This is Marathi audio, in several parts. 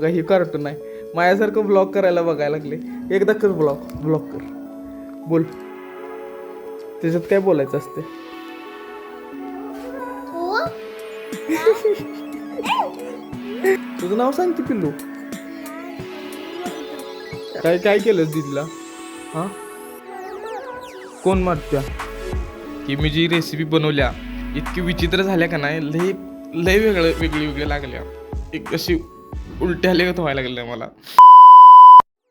बघा ही कार्टून आहे माझ्यासारखं ब्लॉग करायला बघायला लागले. एकदा कर ब्लॉग ब्लॉग कर. बोल. त्याच्यात काय बोलायचं असते? तुझं नाव सांग की पिल्लू. काय काय केलंस दीदीला? हा? कोण मारत्या? की मी जी रेसिपी बनवल्या इतकी विचित्र झाल्या का नाही लय लय वेगळं वेगळी वेगळी लागल्या. एक अशी उलट्या लेगत व्हायला लागल्या मला.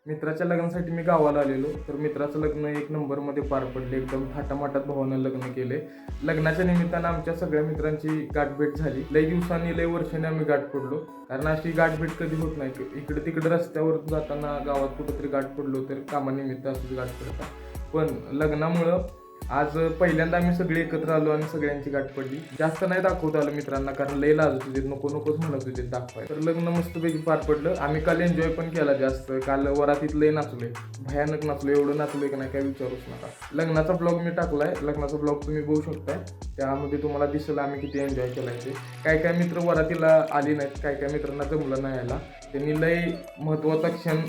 मित्राच्या लग्नासाठी मी गावाला आलेलो. तर मित्राचं लग्न एक नंबरमध्ये पार पडले. एकदम थाटामाटात भावानं लग्न केले. लग्नाच्या निमित्तानं आमच्या सगळ्या मित्रांची गाठभेट झाली. लय दिवसांनी लय वर्षांनी आम्ही गाठ पडलो. कारण अशी गाठभेट कधी होत नाही. इकडे तिकडे रस्त्यावर जाताना गावात कुठंतरी गाठ पडलो तर कामानिमित्त असंच गाठ पडतात. पण लग्नामुळं आज पहिल्यांदा आम्ही सगळे एकत्र आलो आणि सगळ्यांची गाठ पडली. जास्त नाही दाखवत आलं मित्रांना कारण लय लाजत तुझे नको नकोच म्हणत होते दाखवाय तर लग्न मस्तपैकी पार पडलं. आम्ही काल एन्जॉय पण केला जास्त. काल वरातीत लय नाचलोय. भयानक नाचलो एवढं नाचलोय की नाही काय विचारूच नका. लग्नाचा ब्लॉग मी टाकलाय. लग्नाचा ब्लॉग तुम्ही बघू शकताय. त्यामध्ये तुम्हाला दिसेल आम्ही किती एन्जॉय केला ते. काय काय मित्र वरातीला आले नाहीत. काय काय मित्रांना जमलं नाही यायला. त्यांनी लय महत्त्वाचा क्षण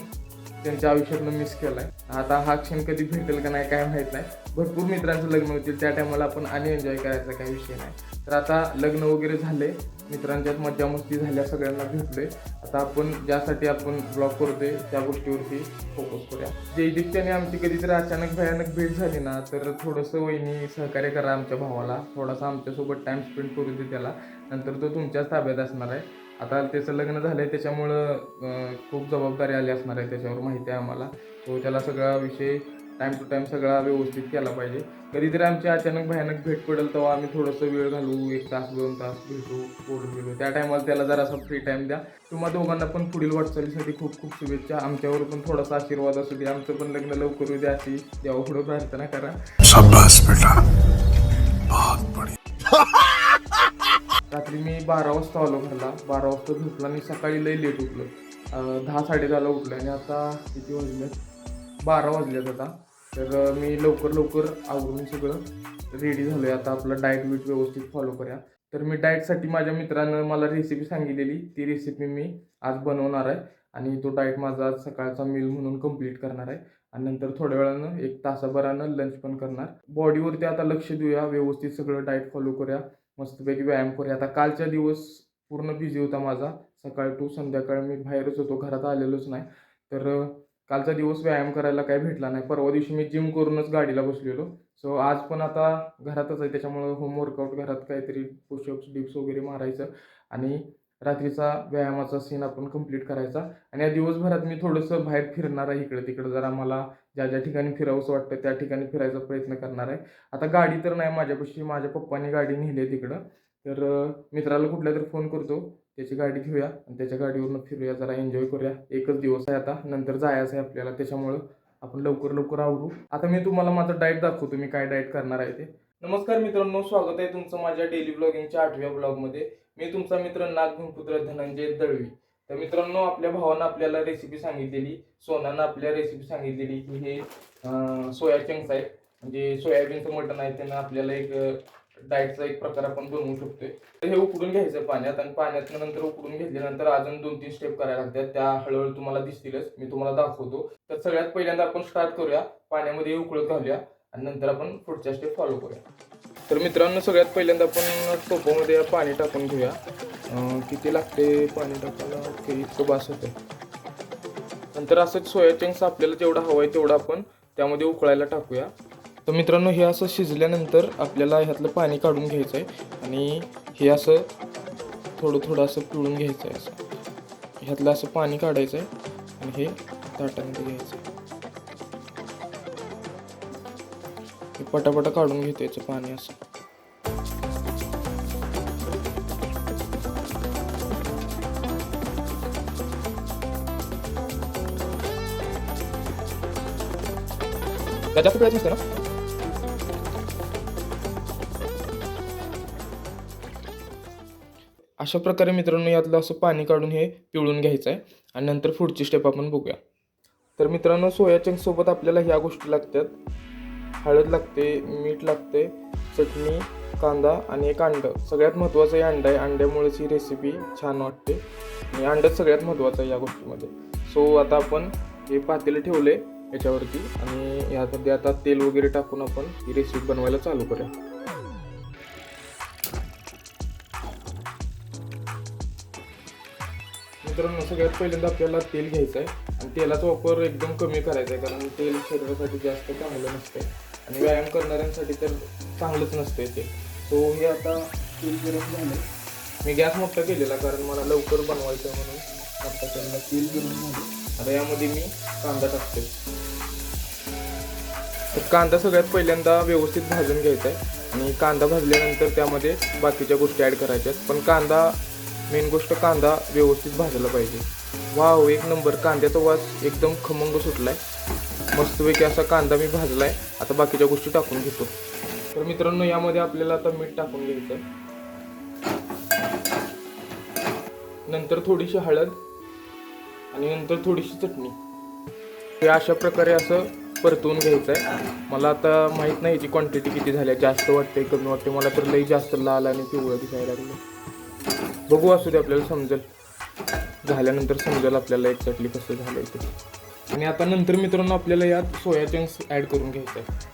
त्यांच्या आयुष्यातनं मिस केलाय. आता हा क्षण कधी भेटेल का नाही काय माहीत नाही. भरपूर मित्रांचं लग्न होतील त्या टायमाला आपण आणि एन्जॉय करायचा काही विषय नाही. तर आता लग्न वगैरे झाले मित्रांच्यात मज्जा मस्ती झाल्या सगळ्यांना भेटले आता आपण ज्यासाठी आपण ब्लॉग करतोय त्या गोष्टीवरती फोकस करूया. जयदीपच्याने आमची कधीतरी अचानक भयानक भेट झाली ना तर थोडंसं वहिनी सहकार्य करा आमच्या भावाला. थोडासा आमच्यासोबत टाइम स्पेंड करू दे त्याला. नंतर तो तुमच्याच ताब्यात असणार आहे. आता त्याचं लग्न झालं आहे त्याच्यामुळं खूप जबाबदारी आली असणार आहे त्याच्यावर माहिती आहे आम्हाला. तो त्याला सगळा विषय टाईम टू टाईम सगळा व्यवस्थित केला पाहिजे. कधीतरी आमची अचानक भयानक भेट पडेल तेव्हा आम्ही थोडंसं वेळ घालू एक तास दोन तास भेटू बोलून गेलो त्या टायमाला त्याला जरासा फ्री टाईम द्या. तुम्हा दोघांना पण पुढील वाटचालीसाठी खूप खूप शुभेच्छा. आमच्यावर पण थोडासा आशीर्वाद असू दे. आमचं पण लग्न लवकर होऊ द्या अशी देवा पुढे प्रार्थना करा. रात्री मी बारा वाजता आलो घरला. बारा वाजता झोपला आणि सकाळी लई लेट उठलो. दहा साडे दहाला उठलो आणि आता किती वाजले बारा वाजलेत आता. तर मी लवकर लवकर आवरून सगळं रेडी झालो आहे आता आपलं डाएट बीट व्यवस्थित फॉलो करूया. तर मी डाएटसाठी माझ्या मित्रानं मला रेसिपी सांगितलेली. ती रेसिपी मी आज बनवणार आहे आणि तो डाएट माझा आज सकाळचा मील म्हणून कंप्लीट करणार आहे. आणि नंतर थोड्या वेळानं एक तासाभरानं लंच पण करणार. बॉडीवरती आता लक्ष देऊया. व्यवस्थित सगळं डाएट फॉलो करूया. मस्तपैकी व्यायाम करूया. आता कालचा दिवस पूर्ण बिझी होता माझा. सकाळ टू संध्याकाळ मी बाहेरच होतो. घरात आलेलोच नाही. तर कालचा दिवस व्यायाम करायला काही भेटला नाही. परवा दिवशी मी जिम करूनच गाडीला बसलेलो. सो आज पण आता घरातच आहे. त्याच्यामुळं होम वर्कआउट घरात काहीतरी पुशअप्स डिप्स वगैरे मारायचं आणि रात्रीचा व्यायामाचा सीन आपण कंप्लीट करायचा. आणि या दिवसभरात मी थोडंसं बाहेर फिरणार आहे इकडं तिकडं जरा मला ज्या ज्या ठिकाणी फिरावंसं वाटतं त्या ठिकाणी फिरायचा प्रयत्न करणार आहे. आता गाडी तर नाही माझ्यापाशी माझ्या पप्पांनी गाडी नेली आहे तिकडं. तर मित्राला कुठल्या तरी फोन करतो. त्याची गाडी घेऊया आणि त्याच्या गाडीवरनं फिरूया जरा एन्जॉय करूया. एकच दिवस आहे आता नंतर जायचं आहे आपल्याला. त्याच्यामुळं आपण लवकर लवकर आवरू. आता मी तुम्हाला माझं डाएट दाखवतो मी काय डाएट करणार आहे ते. नमस्कार मित्रांनो स्वागत आहे तुमचं माझ्या डेली ब्लॉगिंगच्या आठव्या ब्लॉगमध्ये. मी तुमचा मित्र नागभूमिपुत्र धनंजय दळवी. तर मित्रांनो आपल्या भावानं आपल्याला रेसिपी सांगितलेली सोनानं आपल्या रेसिपी सांगितलेली की हे सोया चंक्स आहेत. म्हणजे सोयाबीनचं मटण आहे त्यांना आपल्याला एक डाएटचा एक प्रकार आपण बनवू शकतोय. तर हे उकडून घ्यायचं पाण्यात आणि पाण्यात नंतर उकडून घेतल्यानंतर अजून दोन तीन स्टेप करायला लागतात. त्या हळूहळू तुम्हाला दिसतीलच मी तुम्हाला दाखवतो. तर सगळ्यात पहिल्यांदा आपण स्टार्ट करूया. पाण्यामध्ये उकळत घालूया आणि नंतर आपण पुढच्या स्टेप फॉलो करूया. तर मित्रांनो सगळ्यात पहिल्यांदा आपण टोपामध्ये पाणी टाकून घेऊया. किती लागते पाणी टाकायला? ओके इतकं बास होतं नंतर असंच सोया चंक्स आपल्याला जेवढा हवा आहे तेवढा आपण त्यामध्ये उकळायला टाकूया. तर मित्रांनो हे असं शिजल्यानंतर आपल्याला ह्यातलं पाणी काढून घ्यायचं आहे आणि हे असं थोडं थोडं असं पिळून घ्यायचं आहे असं. ह्यातलं असं पाणी काढायचं आहे आणि हे ताटामध्ये घ्यायचं आहे पटापटा काढून घेतो याचं पाणी असं. त्यात खूप पिळायचं ना? अशा प्रकारे मित्रांनो यातलं असं पाणी काढून हे पिळून घ्यायचं आहे आणि नंतर पुढची स्टेप आपण बघूया. तर मित्रांनो सोया चंक्ससोबत आपल्याला ह्या गोष्टी लागतात. हळद लागते मीठ लागते चटणी कांदा आणि एक अंडं. सगळ्यात महत्त्वाचं हे अंडं आहे. अंड्यामुळेच ही रेसिपी छान वाटते. आणि अंडंच सगळ्यात महत्त्वाचं आहे या गोष्टीमध्ये. सो आता आपण हे पातेलं ठेवले याच्यावरती आणि यामध्ये आता तेल वगैरे टाकून आपण ही रेसिपी बनवायला चालू करूया. मित्रांनो सगळ्यात पहिल्यांदा आपल्याला तेल घ्यायचं आहे. आणि तेलाचा वापर एकदम कमी करायचा आहे कारण तेल शरीरासाठी जास्त चांगलं नसते आणि व्यायाम करणाऱ्यांसाठी तर चांगलंच नसते ते. सो हे आता तेल गरम झालं. मी गॅस मोठा केलेला कारण मला लवकर बनवायचं आहे म्हणून. आता त्यांना तेल गरम झालं. आता यामध्ये मी कांदा टाकते तर कांदा सगळ्यात पहिल्यांदा व्यवस्थित भाजून घ्यायचा आहे आणि कांदा भाजल्यानंतर त्यामध्ये बाकीच्या गोष्टी ॲड करायच्या आहेत पण कांदा मेन गोष्ट कांदा व्यवस्थित भाजला पाहिजे. वाव एक नंबर कांद्याचा वास एकदम खमंग सुटलाय. मस्तपैकी असा कांदा मी भाजलाय. आता बाकीच्या गोष्टी टाकून घेतो. तर मित्रांनो यामध्ये आपल्याला आता मीठ टाकून घ्यायचं आहे नंतर थोडीशी हळद आणि नंतर थोडीशी चटणी. हे अशा प्रकारे असं परतवून घ्यायचं आहे मला आता माहीत नाही याची क्वांटिटी किती झाली आहे. जास्त वाटते कमी वाटते मला तर लई जास्त लाल आणि पिवळं दिसायला लागलं बघू असू दे आपल्याला समजेल. झाल्यानंतर समजेल आपल्याला एक्झॅक्टली कसं झालं ते. आणि आता नंतर मित्रांनो आपल्याला यात सोया चंक्स ॲड करून घ्यायचं आहे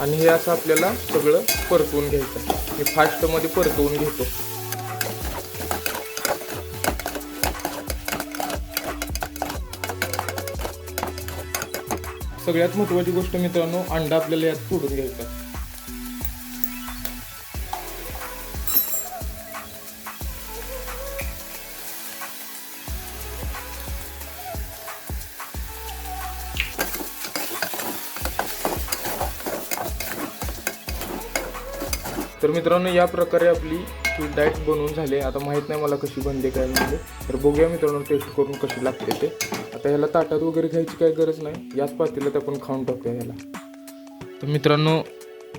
आणि हे असं आपल्याला सगळं परतवून घ्यायचं आहे. मी फास्टमध्ये परतवून घेतो. सगळ्यात महत्त्वाची गोष्ट मित्रांनो अंडा आपल्याला यात फोडून घ्यायचा. तर मित्रांनो या प्रकारे आपली डाएट बनवून झाली आता माहीत नाही मला कशी बनते काय म्हणजे तर बघूया मित्रांनो टेस्ट करून कशी लागते ते. आता ह्याला ताटात वगैरे घ्यायची काही गरज नाही. याच पातेल्यात आपण खाऊन टाकूया ह्याला. तर मित्रांनो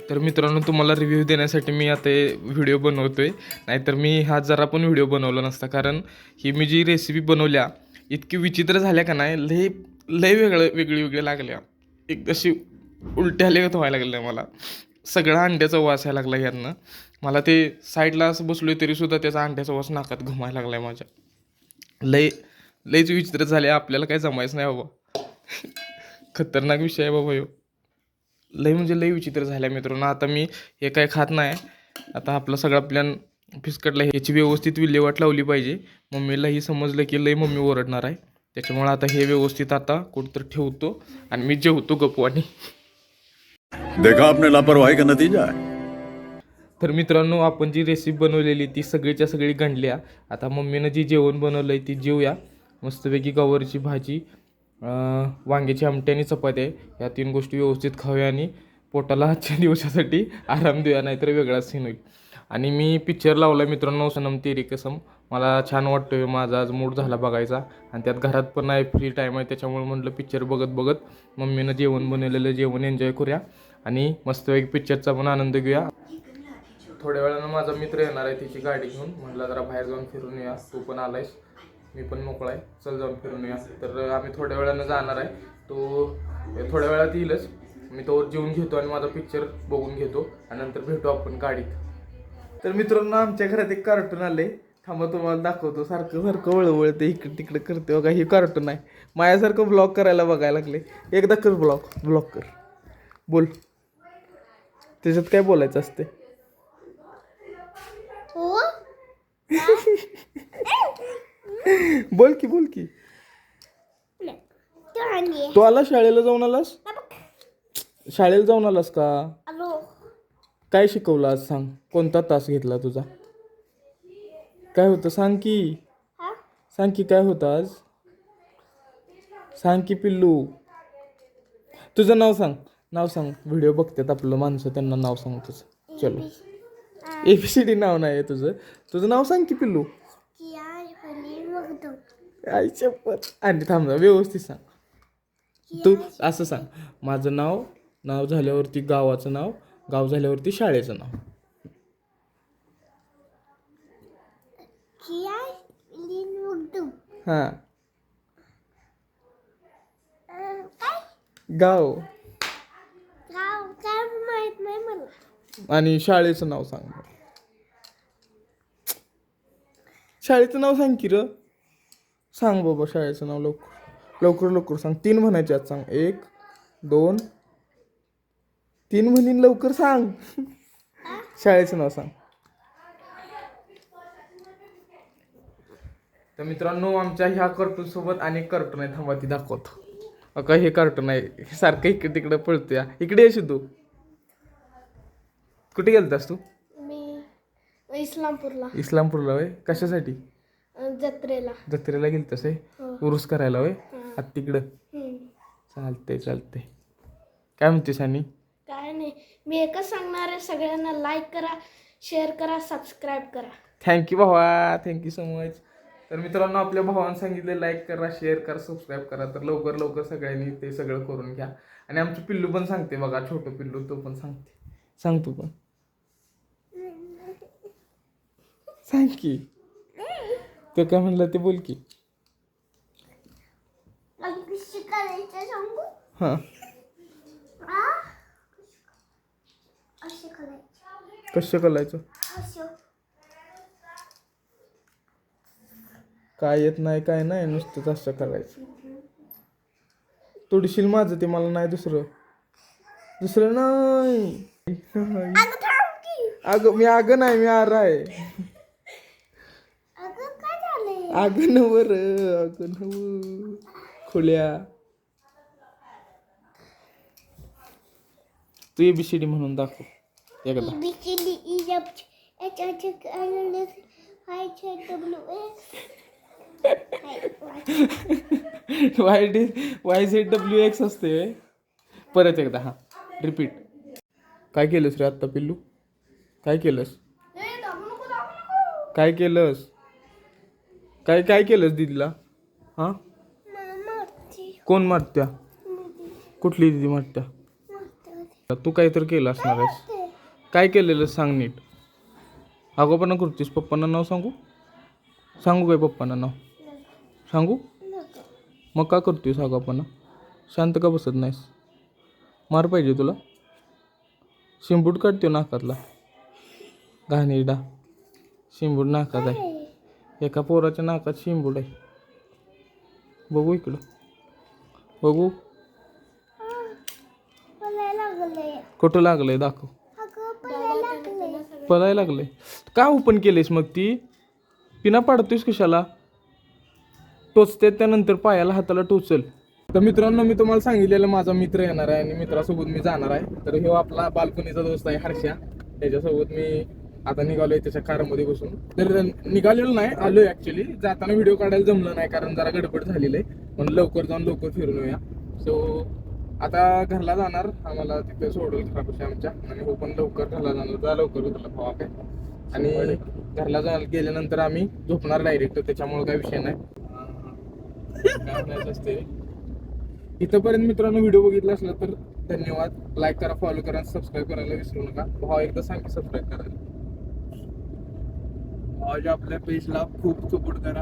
तर मित्रांनो तुम्हाला रिव्ह्यू देण्यासाठी मी आता हे व्हिडिओ आहे नाहीतर मी हा जरा पण व्हिडिओ बनवला नसता. कारण ही मी जी रेसिपी बनवल्या इतकी विचित्र झाल्या का नाही लय लय वेगळं वेगळी वेगळी लागल्या. एक अशी उलट्या लेगत व्हायला लागल्या मला. सगळा अंड्याचा वास यायला लागला यांना मला ते साईडला असं बसलोय तरीसुद्धा त्याचा अंड्याचा वास नाकात घुमायला लागला आहे माझ्या. लय लयच विचित्र झाले आपल्याला काही जमायचं नाही बाबा. खतरनाक विषय आहे बाबा ह्यो. लय म्हणजे लय विचित्र झाल्या मित्रांनो. आता मी हे काय खात नाही. आता आपला सगळा प्लॅन फिसकटला याची व्यवस्थित विल्हेवाट लावली पाहिजे. मम्मीलाही समजलं की लय मम्मी ओरडणार आहे. त्याच्यामुळे आता हे व्यवस्थित आता कुठंतरी ठेवतो आणि मी जेवतो गपवानी देखा आपने लापरवाही का नतीजा तर मित्रांनो आपण जी रेसिपी बनवलेली ती सगळीच्या सगळी गणल्या आता मम्मीनं जी जेवण बनवलं आहे ती जेवूया. मस्तपैकी गवारीची भाजी वांग्याची आमटी आणि चपाती या तीन गोष्टी व्यवस्थित खाऊया आणि पोटाला आजच्या दिवसासाठी आराम देऊया नाहीतर वेगळाच सीन होईल. आणि मी पिक्चर लावला मित्रांनो सनम तेरी कसम. मला छान वाटतोय माझा आज मूड झाला बघायचा. आणि त्यात घरात पण आहे फ्री टाईम आहे त्याच्यामुळे म्हटलं पिक्चर बघत बघत मम्मीनं जेवण बनवलेलं जेवण एन्जॉय करूया. आणि मस्तपैकी पिक्चरचा पण आनंद घेऊया. थोड्या वेळानं माझा मित्र येणार आहे तिची गाडी घेऊन. म्हटलं जरा बाहेर जाऊन फिरून येऊया. तू पण आलायस मी पण मोकळा आहे. चल जाऊन फिरून येऊया. तर आम्ही थोड्या वेळानं जाणार आहे. तो थोड्या वेळात येईलच. मी तो जेवून घेतो आणि माझा पिक्चर बघून घेतो आणि नंतर भेटू आपण गाडीत. तर मित्रांनो आमच्या घरात एक कार्टून आले थांबा तुम्हाला दाखवतो. सारखं सारखं वळवळते इकडे तिकडे करते बघा. हे कार्टून आहे. माझ्यासारखं ब्लॉग करायला बघायला लागले. एकदा कर ब्लॉग ब्लॉग कर. बोल. त्याच्यात काय बोलायचं असते हो? बोल की बोल की. तो आला शाळेला जाऊन आलास? शाळेला जाऊन आलास का? काय शिकवलं आज सांग? कोणता तास घेतला तुझा? काय होतं? सांग की. सांग की काय होतं आज? सांग की पिल्लू. तुझं नाव सांग. नाव सांग. व्हिडिओ बघतात आपलं माणसं त्यांना नाव सांग तुझं. चलो. ए बी सी डी नाव नाही आहे तुझं. तुझं नाव सांग की पिल्लू. आई शपथ. आणि थांब ना, व्यवस्थित सांग. तू असं सांग. माझं नाव नाव झाल्यावरती गावाचं नाव गाव झाल्यावरती शाळेचं नाव. हां. काय? गाव. आणि शाळेचं नाव सांग. शाळेचं नाव सांग की र. सांग बाबा शाळेचं नाव लवकर. लवकर लवकर सांग. तीन म्हणायचे आज सांग. एक दोन. तीन म्हणीन लवकर सांग. शाळेचं नाव सांग. तर मित्रांनो आमच्या ह्या कार्टून सोबत अनेक कार्टून आहे थांबा ती दाखवतो. अका हे कार्टून आहे. हे सारखं इकडे तिकडे पळतोय. इकडे ये तू. कुठे गेलतास तू? मी इस्लामपूरला. इस्लामपूरला होय? कशासाठी? जत्रेला. जत्रेला गेलतास आहे हो. उरूस करायला होय? आता तिकडं. हम्म. चालतंय चालतंय. काय म्हणतेस आणि? काय नाही. मी एकच सांगणार आहे सगळ्यांना लाईक करा शेअर करा सबस्क्राईब करा. थँक्यू भावा थँक्यू सो मच तर मित्रांनो आपल्या भावानं सांगितलं लाईक करा शेअर करा सबस्क्राईब करा. तर लवकर लवकर सगळ्यांनी ते सगळं करून घ्या. आणि आमचं पिल्लू पण सांगते बघा छोटं पिल्लू तो पण सांगते. सांग तू पण. सांग की. तो काय म्हणलं ते बोल की. हां. कसं करायचं? काय येत नाही काय नाही नुसतं असं करायचं. तोडशील माझं ते मला नाही दुसरं. दुसरं नाही. अगं मी अगं नाही मी आर आहे. अगं नवर अगं नव खोल्या तू एबीसीडी म्हणून दाखव. एकदा. B C D J W X Y D Y Z W X असते? परत एकदा हां. रिपीट काय केलंस रे आत्ता पिल्लू? काय केलंस? काय केलंस? काय काय केलंस दीदीला? हां? कोण मारत्या कुठली दिदी मारत्या तू काहीतरी केलं असणार आहेस. काय केलेलं सांग नीट. अगोपणा करतीस पप्पांना नाव सांगू? सांगू काय पप्पांना नाव? सांगू? मग का करतोयस आगापणा शांत का बसत नाहीस? मार पाहिजे तुला? शिंबूट काढतो नाकातला. घाणेरडा. शिंबूट नाकात आहे. एका पोराच्या नाकात शिंबूड आहे. बघू इकडं. बघू. कुठं लागलंय दाखव. अगं पळायला लागलंय. का ओपन केलेस मग ती? पिना पाडतोयस कशाला? टोचते त्यानंतर पायाला हाताला टोचल. तर मित्रांनो मी तुम्हाला सांगितलेलं माझा मित्र येणार आहे आणि मित्रासोबत मी जाणार आहे. तर ह्यो आपला बाल्कनीचा दोस्त आहे हर्षा. त्याच्यासोबत मी आता निघालोय त्याच्या कारमध्ये बसून. तर निघालेलो नाही आलोय ऍक्च्युली जाताना व्हिडिओ काढायला जमलं नाही कारण जरा गडबड झालेलं आहे. म्हणून लवकर जाऊन लवकर फिरून येऊया. सो आता घरला जाणार. आम्हाला तिथे सोडून घरापाशी आमच्या. आणि हो पण लवकर घरला जाणार. जा लवकर तुला भावा काय. आणि घरला जा गेल्यानंतर आम्ही झोपणार डायरेक्ट त्याच्यामुळे काय विषय नाही. असते इथंपर्यंत मित्रांनो व्हिडिओ बघितला असला तर धन्यवाद. लाईक करा फॉलो करा सबस्क्राईब करायला विसरू नका. भावा एकदा सांग सबस्क्राईब करायला. माझ्या आपल्या पेजला खूप सपोर्ट करा.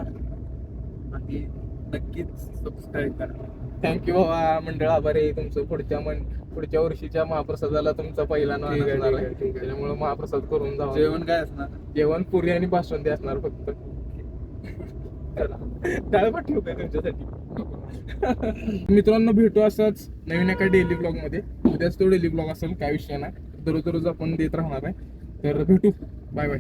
आणि नक्कीच सबस्क्राईब करा. थँक्यू बाबा मंडळ आभार आहे तुमचं. पुढच्या मन पुढच्या वर्षीच्या महाप्रसादाला तुमचा पहिला नाव ठीक आहे, असणार ठीक आहे आहे, ठीक आहे. त्याच्यामुळे महाप्रसाद करून जावा. जेवण काय असणार? जेवण पुरी आणि बासुंदी असणार फक्त. डाळ ठेवू काय तुमच्यासाठी? मित्रांनो भेटू असंच नवीन एका डेली ब्लॉगमध्ये. उद्याच तो डेली ब्लॉग असेल काय विषय नाही. दररोज दररोज आपण देत राहणार आहे. तर भेटू. Bye bye